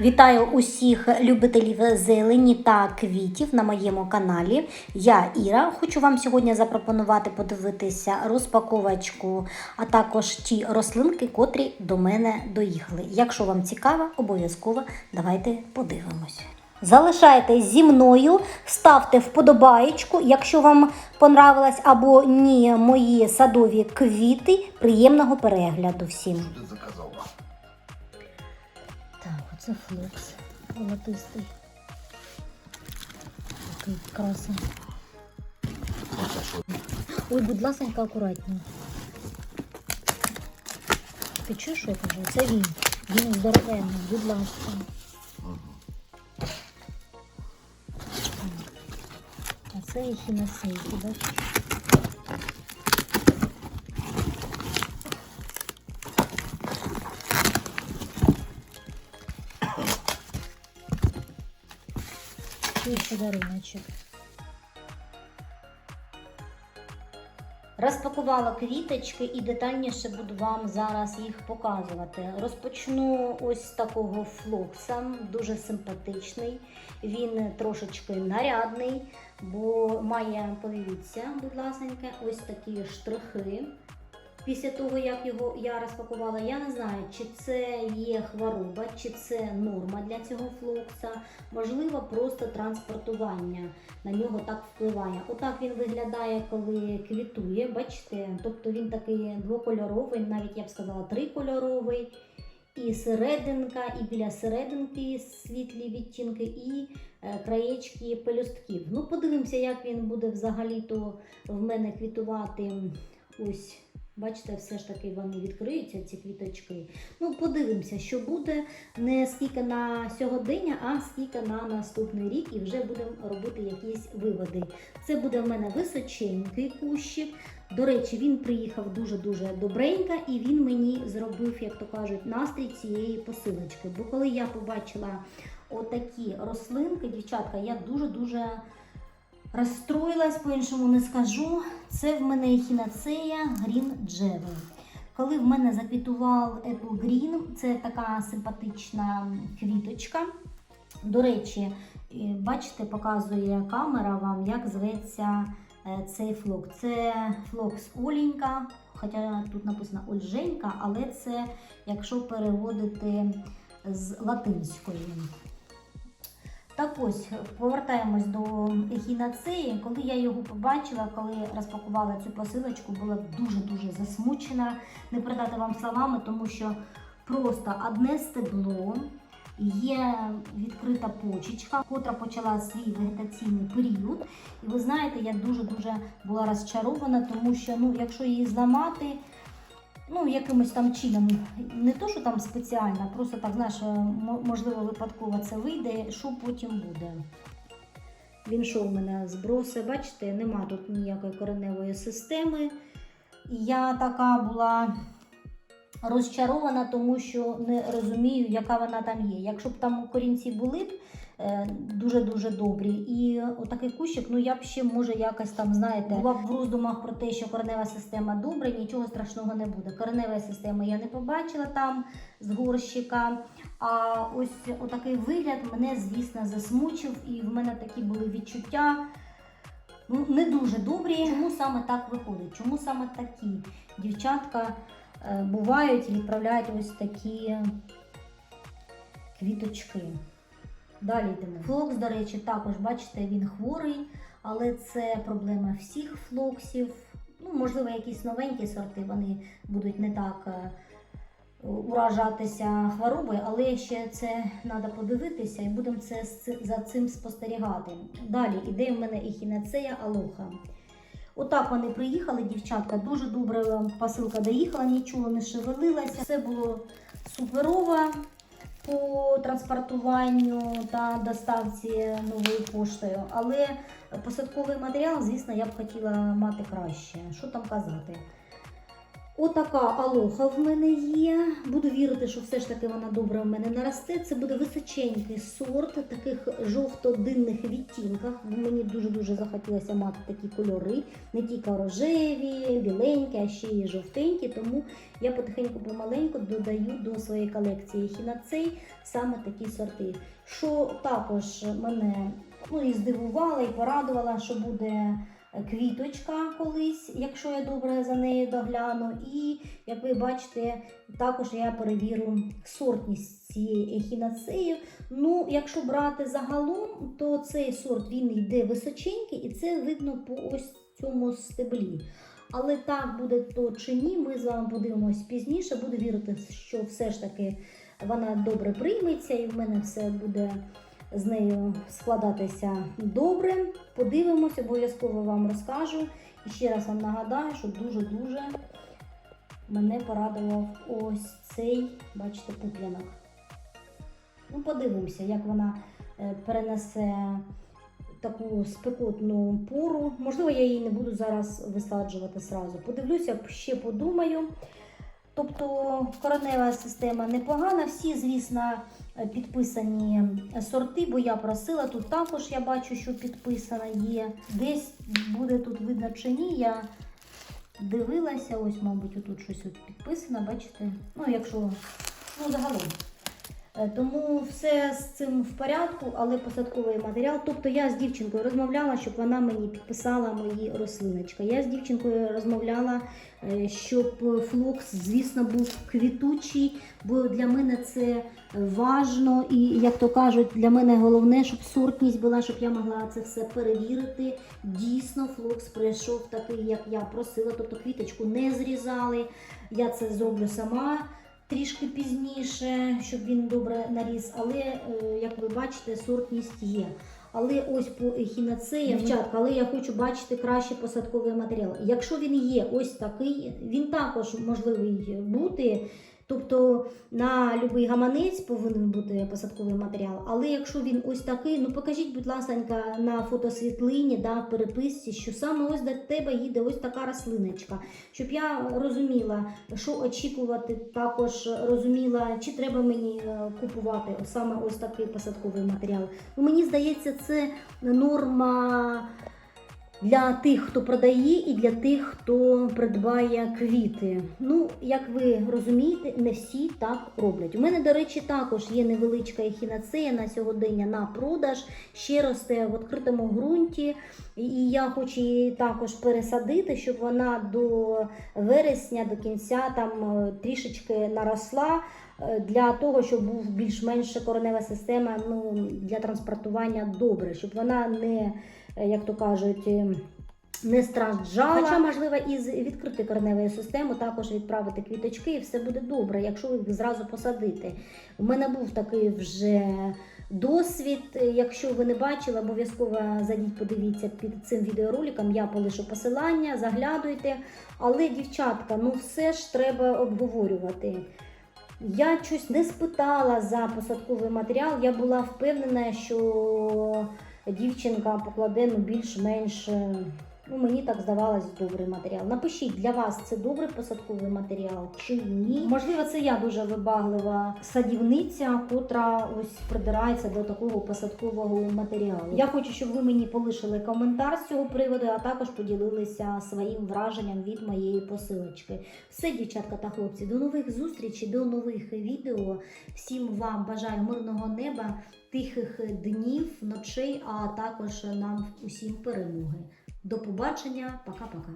Вітаю усіх любителів зелені та квітів на моєму каналі. Я Іра. Хочу вам сьогодні запропонувати подивитися розпаковочку, а також ті рослинки, котрі до мене доїхали. Якщо вам цікаво, обов'язково давайте подивимось. Залишайтесь зі мною, ставте вподобаєчку, якщо вам понравилось або ні мої садові квіти. Приємного перегляду всім. Оце флокс золотистий. Такий красний. Ой, будь ласенька, акуратно. Ти чуєш, що я кажу? Це він. Він здоровенний, будь ласка. А це ехіносейки, бачиш? Подаруночок. Розпакувала квіточки і детальніше буду вам зараз їх показувати. Розпочну ось з такого флокса, дуже симпатичний. Він трошечки нарядний, бо має, подивіться, будь ласка, ось такі штрихи. Після того, як його я розпакувала, я не знаю, чи це є хвороба, чи це норма для цього флокса. Можливо, просто транспортування на нього так впливає. Отак він виглядає, коли квітує. Бачите, тобто він такий двокольоровий, навіть я б сказала, трикольоровий. І серединка, і біля серединки світлі відтінки, і е, краєчки пелюстків. Ну, подивимося, як він буде взагалі-то в мене квітувати. Ось Бачите, все ж таки вони відкриються, ці квіточки. Ну, подивимося, що буде не скільки на сьогодення, а скільки на наступний рік, і вже будемо робити якісь виводи. Це буде в мене височенький кущик. До речі, він приїхав дуже-дуже добренько, і він мені зробив, як то кажуть, настрій цієї посилочки. Бо коли я побачила отакі рослинки, дівчатка, я дуже-дуже розстроїлась, по-іншому не скажу. Це в мене ехінацея Green Jewel. Коли в мене заквітував Apple Green, це така симпатична квіточка. До речі, бачите, показує камера вам, як зветься е, цей флок. Це флокс Оленька, хоча тут написано Ольженька, але це, якщо переводити з латинської. Так ось, повертаємось до ехінацеї. Коли я його побачила, коли розпакувала цю посилочку, була дуже-дуже засмучена. Не передати вам словами, тому що просто одне стебло, є відкрита почечка, котра почала свій вегетаційний період. І ви знаєте, я дуже-дуже була розчарована, тому що ну, якщо її зламати, ну, якимось там чином, не то, що там спеціально, просто так, знаєш, можливо, випадково це вийде, що потім буде. Він що в мене зброси, бачите, нема тут ніякої кореневої системи. Я така була розчарована, тому що не розумію, яка вона там є. Якщо б там корінці були б дуже-дуже добрі, і отакий кущик, ну я б ще може якось там, знаєте, була в роздумах про те, що коренева система добра, нічого страшного не буде. Кореневої системи я не побачила там з горщика. А ось отакий вигляд мене, звісно, засмучив, і в мене такі були відчуття. Ну, не дуже добрі. Чому саме так виходить? Чому саме такі дівчатка е, бувають і відправляють ось такі квіточки? Далі йдемо. Флокс, до речі, також, бачите, він хворий, але це проблема всіх флоксів. Ну, можливо, якісь новенькі сорти, вони будуть не так е, уражатися хворобою, але ще це треба подивитися і будемо це за цим спостерігати. Далі іде в мене ехінацея алоха. Отак вони приїхали, дівчатка. Дуже добре посилка доїхала, нічого не шевелилося. Все було суперово по транспортуванню та доставці новою поштою. Але посадковий матеріал, звісно, я б хотіла мати краще. Що там казати? Отака алоха в мене є. Буду вірити, що все ж таки вона добре в мене наросте. Це буде височенький сорт, таких жовто-динних відтінках. Мені дуже-дуже захотілося мати такі кольори, не тільки рожеві, біленькі, а ще й жовтенькі. Тому я потихеньку помаленьку додаю до своєї колекції хінацей саме такі сорти. Що також мене ну, і здивувало, і порадувало, що буде квіточка колись, якщо я добре за нею догляну. І, як ви бачите, також я перевірю сортність цієї ехінацеї. Ну, якщо брати загалом, то цей сорт він йде височенький, і це видно по ось цьому стеблі. Але так буде то чи ні, ми з вами подивимось пізніше. Буду вірити, що все ж таки вона добре прийметься, і в мене все буде з нею складатися добре. Подивимось, обов'язково вам розкажу. І ще раз вам нагадаю, що дуже-дуже мене порадував ось цей, бачите, пуплянок. Ну, подивимося, як вона е, перенесе таку спекотну пору. Можливо, я її не буду зараз висаджувати сразу. Подивлюся, ще подумаю. Тобто коренева система непогана. Всі, звісно, підписані сорти, бо я просила. Тут також я бачу, що підписана є. Десь буде тут видно чи ні. Я дивилася, ось, мабуть, тут щось підписано, бачите? Ну, якщо ну, загалом. Е, Тому все з цим в порядку, але посадковий матеріал. Тобто я з дівчинкою розмовляла, щоб вона мені підписала мої рослиночки. Я з дівчинкою розмовляла, е, щоб флокс, звісно, був квітучий, бо для мене це важно. І, як то кажуть, для мене головне, щоб сортність була, щоб я могла це все перевірити. Дійсно, флокс прийшов такий, як я просила, тобто квіточку не зрізали. Я це зроблю сама трішки пізніше, щоб він добре наріс. Але, е, як ви бачите, сортність є. Але ось по ехінацеї, вчатка, але я хочу бачити краще посадковий матеріал. Якщо він є ось такий, він також можливий бути. Тобто на будь-який гаманець повинен бути посадковий матеріал. Але якщо він ось такий, ну покажіть, будь ласка, на фотосвітлині, да, в переписці, що саме ось до тебе їде ось така рослиночка. Щоб я розуміла, що очікувати, також розуміла, чи треба мені е, купувати саме ось такий посадковий матеріал. Ну, мені здається, це норма. Для тих, хто продає, і для тих, хто придбає квіти. Ну, як ви розумієте, не всі так роблять. У мене, до речі, також є невеличка ехінацея на сьогодення на продаж, ще росте в відкритому ґрунті. І я хочу її також пересадити, щоб вона до вересня, до кінця там е, трішечки наросла. е, Для того, щоб був більш-менш коренева система ну, для транспортування добре, щоб вона не як то кажуть, е, не страждала. Хоча, можливо, із відкритої кореневої системи також відправити квіточки, і все буде добре, якщо їх зразу посадити. У мене був такий вже досвід. Якщо ви не бачили, обов'язково зайдіть, подивіться під цим відеороликом. Я полишу посилання, заглядуйте. Але, дівчатка, ну все ж треба обговорювати. Я щось не спитала за посадковий матеріал. Я була впевнена, що дівчинка покладе ну, більш-менш. е, Ну, мені так здавалось добрий матеріал. Напишіть, для вас це добрий посадковий матеріал чи ні? Можливо, це я дуже вибаглива садівниця, котра ось придирається до такого посадкового матеріалу. Я хочу, щоб ви мені полишили коментар з цього приводу, а також поділилися своїм враженням від моєї посилочки. Все, дівчатка та хлопці, до нових зустрічей, до нових відео. Всім вам бажаю мирного неба, тихих днів, ночей, а також нам усім перемоги. До побачення, пока-пока.